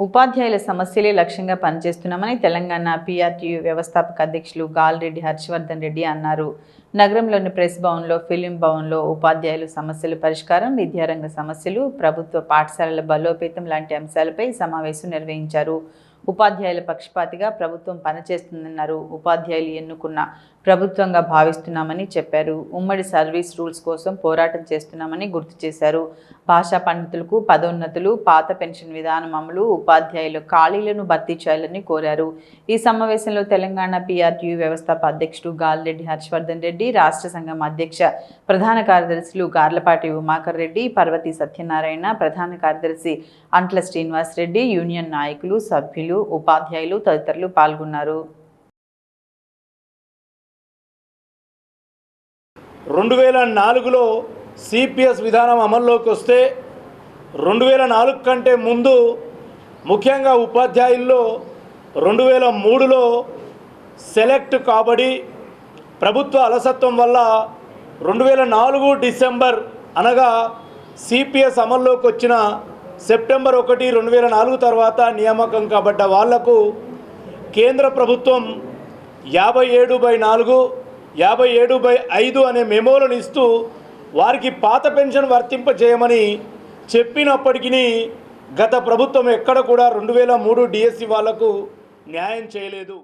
ఉపాధ్యాయుల సమస్యలే లక్ష్యంగా పనిచేస్తున్నామని తెలంగాణ పీఆర్టీయూ వ్యవస్థాపక అధ్యక్షులు గాల్రెడ్డి హర్షవర్ధన్ రెడ్డి అన్నారు. నగరంలోని ప్రెస్ భవన్లో ఫిలిం భవన్లో ఉపాధ్యాయుల సమస్యల పరిష్కారం విద్యారంగ సమస్యలు ప్రభుత్వ పాఠశాలల బలోపేతం లాంటి అంశాలపై సమావేశం నిర్వహించారు. ఉపాధ్యాయుల పక్షపాతిగా ప్రభుత్వం పనిచేస్తుందన్నారు. ఉపాధ్యాయులు ఎన్నుకున్న ప్రభుత్వంగా భావిస్తున్నామని చెప్పారు. ఉమ్మడి సర్వీస్ రూల్స్ కోసం పోరాటం చేస్తున్నామని గుర్తు చేశారు. భాషా పండితులకు పదోన్నతులు పాత పెన్షన్ విధానం అమలు ఉపాధ్యాయుల ఖాళీలను భర్తీ చేయాలని కోరారు. ఈ సమావేశంలో తెలంగాణ పీఆర్టీయూ వ్యవస్థాప అధ్యక్షుడు గాలిరెడ్డి హర్షవర్ధన్ రెడ్డి రాష్ట్ర సంఘం అధ్యక్ష ప్రధాన కార్యదర్శులు గార్లపాటి ఉమాకర్ రెడ్డి పర్వతి సత్యనారాయణ ప్రధాన కార్యదర్శి అంట్ల శ్రీనివాస్ రెడ్డి యూనియన్ నాయకులు సభ్యులు ఉపాధ్యాయులు తదితరులు పాల్గొన్నారు. రెండు వేల నాలుగులో సిపిఎస్ విధానం అమల్లోకి వస్తే రెండు వేల నాలుగు కంటే ముందు ముఖ్యంగా ఉపాధ్యాయుల్లో రెండు వేల మూడులో సెలెక్ట్ కాబడి ప్రభుత్వ అలసత్వం వల్ల రెండు వేల నాలుగు డిసెంబర్ అనగా సిపిఎస్ అమల్లోకి వచ్చిన సెప్టెంబర్ ఒకటి రెండు వేల నాలుగు తర్వాత నియామకం కాబడ్డ వాళ్ళకు కేంద్ర ప్రభుత్వం యాభై ఏడు బై నాలుగు యాభై ఏడు బై ఐదు అనే మెమోలను ఇస్తూ వారికి పాత పెన్షన్ వర్తింపజేయమని చెప్పినప్పటికీ గత ప్రభుత్వం ఎక్కడ కూడా రెండు వేల మూడు డిఎస్సి వాళ్ళకు న్యాయం చేయలేదు.